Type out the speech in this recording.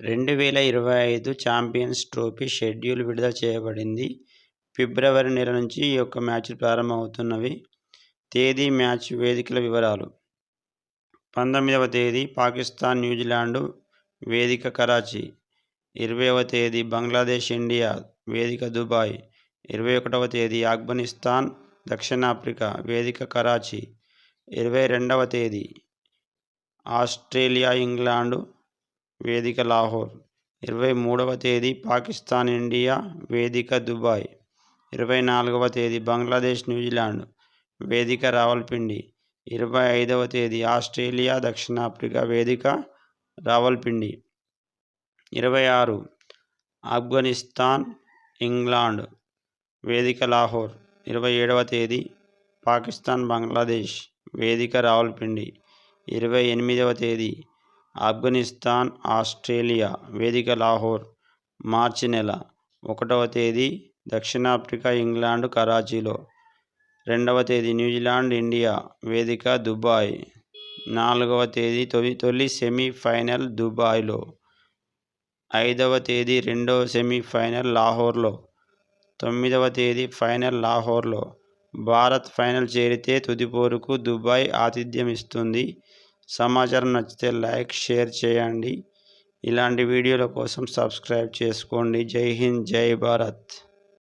రెండు వేల ఇరవై ఐదు ఛాంపియన్స్ ట్రోఫీ షెడ్యూల్ విడుదల చేయబడింది. ఫిబ్రవరి నెల నుంచి ఈ యొక్క మ్యాచ్లు ప్రారంభమవుతున్నవి. తేదీ మ్యాచ్ వేదికల వివరాలు. పంతొమ్మిదవ తేదీ పాకిస్తాన్ న్యూజిలాండ్ వేదిక కరాచీ. ఇరవైవ తేదీ బంగ్లాదేశ్ ఇండియా వేదిక దుబాయ్. ఇరవై ఒకటవ తేదీ ఆఫ్ఘనిస్తాన్ దక్షిణాఫ్రికా వేదిక కరాచీ. ఇరవై రెండవ తేదీ ఆస్ట్రేలియా ఇంగ్లాండ్ వేదిక లాహోర్. ఇరవై మూడవ తేదీ పాకిస్తాన్ ఇండియా. వేదిక దుబాయ్. ఇరవై నాలుగవ తేదీ బంగ్లాదేశ్ న్యూజిలాండ్. వేదిక రావల్పిండి. ఇరవై ఐదవ తేదీ ఆస్ట్రేలియా దక్షిణాఫ్రికా. వేదిక రావల్పిండి. ఇరవై ఆరు ఆఫ్ఘనిస్తాన్ ఇంగ్లాండ్. వేదిక లాహోర్. ఇరవై ఏడవ తేదీ పాకిస్తాన్ బంగ్లాదేశ్. వేదిక రావల్పిండి. ఇరవై ఎనిమిదవ తేదీ ఆఫ్ఘనిస్తాన్ ఆస్ట్రేలియా వేదిక లాహోర్ మార్చి నెల ఒకటవ తేదీ దక్షిణాఫ్రికా ఇంగ్లాండ్ కరాచీలో. రెండవ తేదీ న్యూజిలాండ్ ఇండియా వేదిక దుబాయ్. నాలుగవ తేదీ తొలి తొలి సెమీఫైనల్ దుబాయ్లో. ఐదవ తేదీ రెండవ సెమీఫైనల్ లాహోర్లో. తొమ్మిదవ తేదీ ఫైనల్ లాహోర్లో. భారత్ ఫైనల్ చేరితే తుదిపోరుకు దుబాయ్ ఆతిథ్యం ఇస్తుంది సమాచారం నచ్చితే లైక్ షేర్ చేయండి. ఇలాంటి వీడియోల కోసం సబ్స్క్రైబ్ చేసుకోండి. జై హింద్ జై భారత్.